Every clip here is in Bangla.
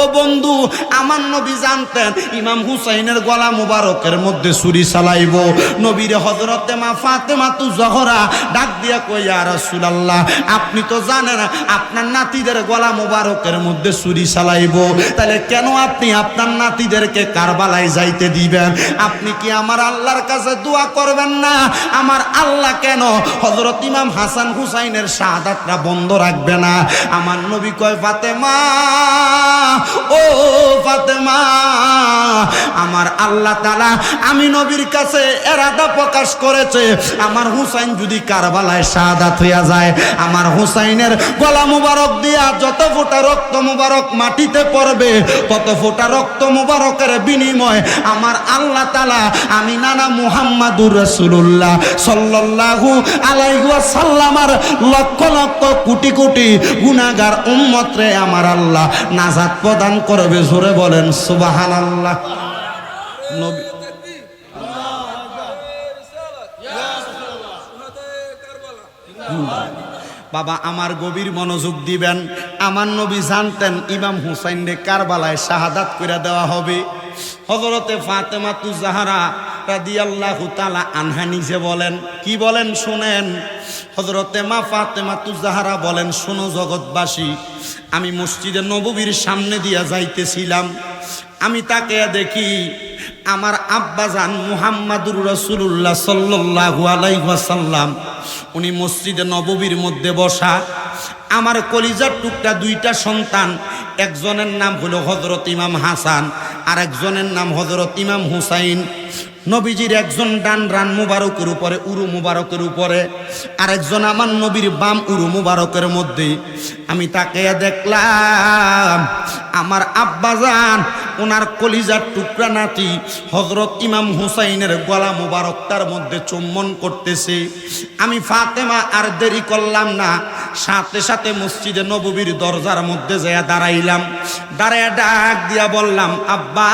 ও বন্ধু, আমার নবী জানতেন ইমাম হুসাইনের গলা মুবারকের মধ্যে ছুরি চালাইব। নবীর হজরতে মা ফাতেমা তু জহরা ডাক দিয়া কইয়া রাসূলুল্লাহ, আপনি তো জানেন আপনার নাতিদের গলা মুবারকের মধ্যে ছুরি চালাইব। তাহলে কেন আপনি আপনার নাতিদেরকে কারবালায় যাইতে দিবেন? আপনি কি আমার আল্লাহর কাছে দোয়া করবেন না? আমার আল্লাহ কেন হজরত ইমাম হাসান হুসাইনের শাহাদাতটা বন্ধ রাখবে না? আমার নবী কয়, ফাতেমা আমার আল্লাহ তালা আমি নবীর কাছে এরাদা প্রকাশ করেছে। আমার হুসাইন যদি কারবালায় শাহাদাত হইয়া যায়, আমার হুসাইনের গলা মুবারক দিয়া যত ফোঁটা রক্ত মুবারক মাটিতে পড়বে, তত ফোঁটা রক্ত মুবারকের বিনিময় আমার আল্লাহ তালা আমি নানা মুহাম্মাদুর রসুল্লাহ সাল্লাল্লাহু আলাইহি সাল্লামার লক্ষ লক্ষ কোটি কোটি গুনাহগার উম্মতরে আমার আল্লাহ নাজাত প্রদান করবে। জোরে বলেন সুবহানাল্লাহ। বাবা, আমার গভীর মনোযোগ দিবেন। আমার নবী জানতেন ইমাম হুসাইন রে কারবালায় শাহাদাত করে দেওয়া হবে। হজরতে ফাতেমা তু জাহারা আনহা নিজে বলেন, কি বলেন শুনেন? হজরতে মা ফাতেমা বলেন, শোনো জগৎবাসী, আমি মসজিদে নববীর সামনে দিয়া যাইতেছিলাম। আমি তাকে দেখি আমার আব্বাজান মুহাম্মাদুর রসুল্লাহ সাল্লাল্লাহু আলাইহি ওয়াসাল্লাম। উনি মসজিদে নববীর মধ্যে বসা। আমার কলিজার টুকটা দুইটা সন্তান, একজনের নাম হলো হজরত ইমাম হাসান আর একজনের নাম হজরত ইমাম হুসাইন। নবীজির একজন ডান রান মুবারকের উপরে, উরু মুবারকের উপরে, আরেকজন আমার নবীর বাম উরু মুবারকের মধ্যে। আমি তাকে দেখলাম, আমার আব্বাজান ওনার কলিজার টুকরা নাতি হজরত ইমাম হুসাইনের গলা মুবারক তার মধ্যে চুম্বন করতেছে। আমি ফাতেমা আর দেরি করলাম না, সাথে সাথে মসজিদে নববীর দরজার মধ্যে যেয়া দাঁড়াইলাম। দাঁড়ায় ডাক দিয়া বললাম, আব্বা,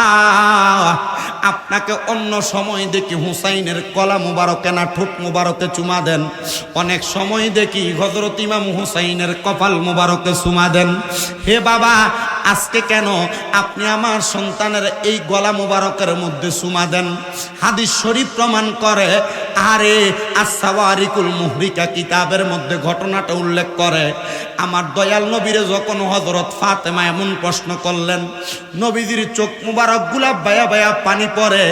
আপনাকে অন্য সময় দেখি হুসাইনের কলা মুবারকে না ঠোঁট মুবারকে চুমা দেন। অনেক সময় দেখি হজরত ইমাম হুসাইনের কপাল মুবারকে চুমা দেন। হে বাবা আজকে কেন আপনি আমার সন্তানের এই গলা মুবারকের মধ্যে সুমা দেন? হাদিস শরীফ প্রমাণ করে, আরে আসাওয়ারিকুল মুহরিকা কিতাবের মধ্যে ঘটনাটা উল্লেখ করে, আমার দয়াল নবীরে যখন হজরত ফাতেমা এমন প্রশ্ন করলেন, নবীজির চোখ মুবারকগুলা বায়া বায়া পানি পড়ে,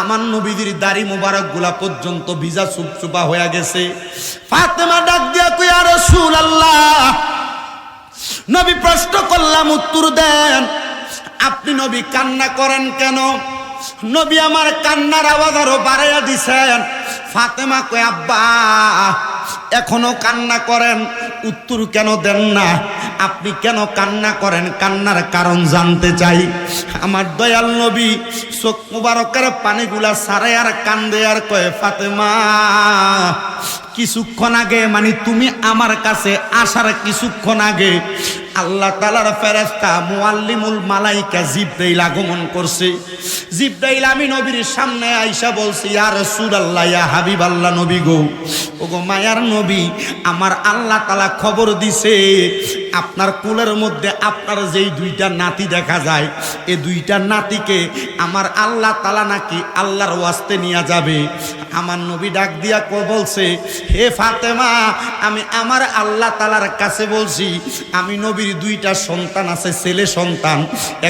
আমার নবীজির দাড়ি মুবারকগুলা পর্যন্ত ভিজা চুপচুপা হয়ে গেছে। ফাতেমা ডাক দিয়া কই আর আল্লাহ নবী প্রশ্ন করলাম, উত্তর দেন। আপনি নবী কান্না করেন কেন? নবী আমার কান্নার আওয়াজ আরও বাড়াইয়া দিছেন। ফাতেমা কয়, আব্বা, এখনও কান্না করেন। উত্তর কেন দেন না? আপনি কেন কান্না করেন? কান্নার কারণ জানতে চাই। আমার দয়াল নবী চোখ মুবারকের পানিগুলা সারাই আর কান্দে আর কয়ে, ফাতেমা কিছুক্ষণ আগে মানে তুমি আমার কাছে আসার কিছুক্ষণ আগে আল্লাহ তালার ফেরেস্তা মুআল্লিমুল মালাইকা জিব্রাইল আগমন করছে। জিব্রাইল আমি নবীর সামনে আইসা বলছি, ইয়া রাসূলুল্লাহ, ইয়া হাবিবাল্লাহ নবী গো। ও গো মায়ার নবী আমার আল্লাহ তালা খবর দিছে, আপনার কুলের মধ্যে আপনার যেই দুইটা নাতি দেখা যায় এই দুইটা নাতিকে আমার আল্লাহ তালা নাকি আল্লাহর ওয়াস্তে নিয়ে যাবে। আমার নবী ডাক দিয়া কো বলছে, হে ফাতেমা, আমি আমার আল্লাহ তালার কাছে বলছি, আমি নবীর দুইটা সন্তান আছে, ছেলে সন্তান।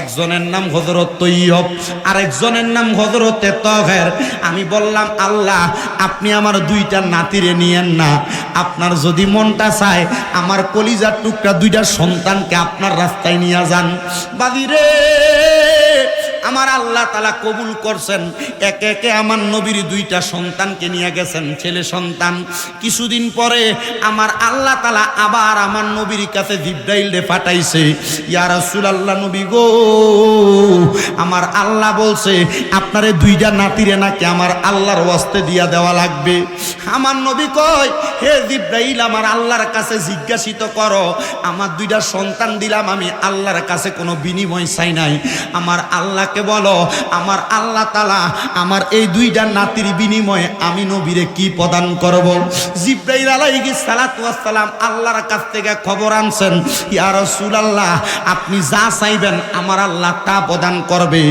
একজনের নাম হজরত তৈয়ব আর একজনের নাম হজরতে তহের। আমি বললাম, আল্লাহ, আপনি আমার দুইটা নাতিরে নিয়েন না। আপনার যদি মনটা চায়, আমার কলিজার টুকরা দুইটা সন্তানকে আপনার রাস্তায় নিয়ে যান। বাদিরে আমার আল্লাহ তালা কবুল করছেন। একে একে আমার নবীর দুইটা সন্তানকে নিয়ে গেছেন, ছেলে সন্তান। কিছুদিন পরে আমার আল্লাহ তালা আবার আমার নবীর কাছে জিব্রাইল রে পাঠাইছে। ইয়া রাসূলুল্লাহ নবী গো, আমার আল্লাহ বলছে, আপনারে দুইটা নাতিরে নাকি আমার আল্লাহর ওয়াস্তে দিয়া দেওয়া লাগবে? আমার নবী কয় হে জিব্রাইল, আমার আল্লাহর কাছে জিজ্ঞাসিত করো। আমার দুইটা সন্তান দিলাম, আমি আল্লাহর কাছে কোনো বিনিময় চাই নাই। আমার আল্লাহকে বলো, আমার আল্লাহ তালা আমার এই দুইটা নাতির বিনিময়ে আমি নবীরে কি প্রদান করব? জিব্রাইল আলাইহি ওয়াসসালাম আল্লাহর কাছ থেকে খবর আনছেন, ইয়া রাসূলুল্লাহ, আপনি যা চাইবেন আমার আল্লাহ তা প্রদান করবে।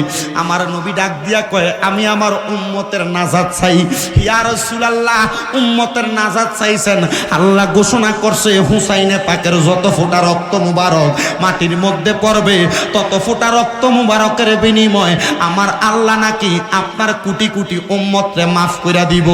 আমার নবী ডাক দিয়া কয়, আমি আমার উম্মতের নাজাত চাই। ইয়া রাসূলুল্লাহ, উম্মতের নাজাত চাইছেন আল্লাহ ঘোষণা করছে, হুসাইনে পাকের যত ফোঁটা রক্ত মুবারক মাটির মধ্যে পড়বে, তত ফোঁটা রক্ত মুবারকের বিনিময় আমার আল্লাহ নাকি আপনার কোটি কোটি উম্মতরে মাফ করে দিব।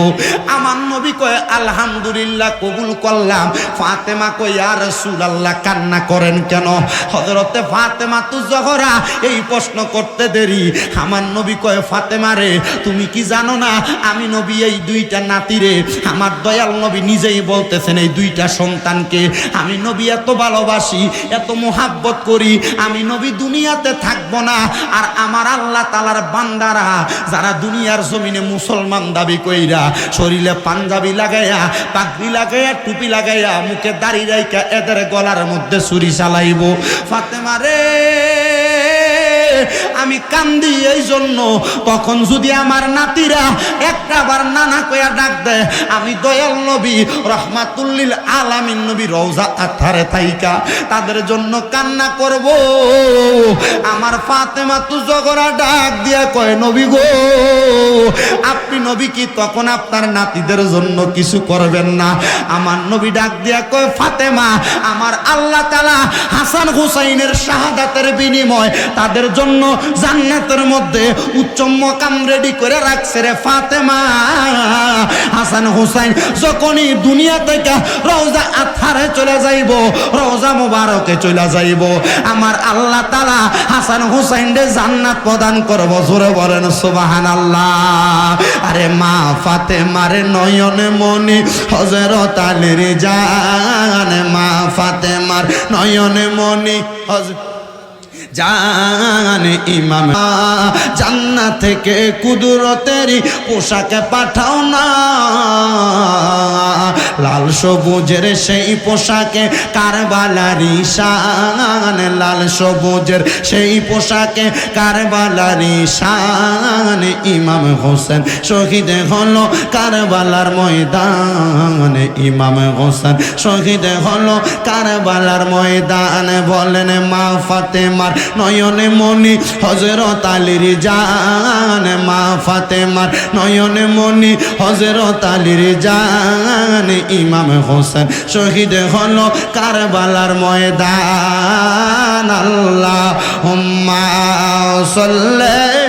আমার নবী কয়, আলহামদুলিল্লাহ, কবুল করলাম। ফাতেমা কয় আর রাসূলুল্লাহ, কান্না করেন কেন? হযরতে ফাতেমা তু জহরা এই প্রশ্ন করতে দেরি। আমার নবী কয়, ফাতেমা রে, তুমি কি জানো না, আমি নবী এই দুইটা নাতিরে আমার দয়াল নবী নিজেই বলতেছেন এই দুইটা সন্তানকে, আমি নবী এত ভালোবাসি, এত মোহাব্বত করি, আমি নবী দুনিয়াতে থাকব না, আর আমার আল্লাহ তালার বান্দারা যারা দুনিয়ার জমিনে মুসলমান দাবি কইরা শরীরে পাঞ্জাবি লাগাইয়া, পাগড়ি লাগাইয়া, টুপি লাগাইয়া মুখে দাড়ি রাইকা এদের গলার মধ্যে ছুরি চালাইব। ফাতেমা রে আমি কান্দি এই জন্য। তখন যদি আমার নাতিরা একটা বার নানা কয়া ডাক দেয়, আমি দয়াল নবী, রহমাতুল্লিল আলামিন নবী রওজা আথারে থাইকা, তাদের জন্য কান্না করব। আমার ফাতেমা তু জগরা ডাক দিয়া কয়, নবী গো, আপনি নবী কি তখন আপনার নাতিদের জন্য কিছু করবেন না? আমার নবী ডাক দিয়া কয়, ফাতেমা, আমার আল্লাহ তালা হাসান হুসাইনের শাহাদাতের বিনিময় তাদের জন্য জান্নাতের মধ্যে উচ্চ মকাম রেডি করে রাখছে রে ফাতেমা। হাসান হুসাইন যখনই দুনিয়া থেকে রওজা আথারে চলে যাইব, রওজা মুবারকে চলে যাইব, আমার আল্লাহ তালা হাসান হুসাইন রে জান্নাত প্রদান করব, জোরে বলেন সুবাহান আল্লাহ আরে মা ফাতে ফাতেমার নয়ন মনি হজরত আলীর জান, মা ফাতেমার নয়ন মনি হজরত জান ইমাম জান্নাত থেকে কুদরতেরই পোশাকে পাঠাও না। লাল সবুজের সেই পোশাকে কারবালারি শান লাল সবুজের সেই পোশাকে কারবালারি শান ইমাম হোসেন শহীদ হলো কারবালার ময়দান। ইমাম হোসেন শহীদ হলো কারবালার ময়দান। বলেন মা ফাতেমার নয়নে মনি হজরত আলীর জান, মা ফাতেমার নয়নে মনি হজরত আলীর জান, ইমাম হোসেন শহীদ হলো কারবালার ময়দান। আল্লাহ হুম্মা সাল্লাল্লাহু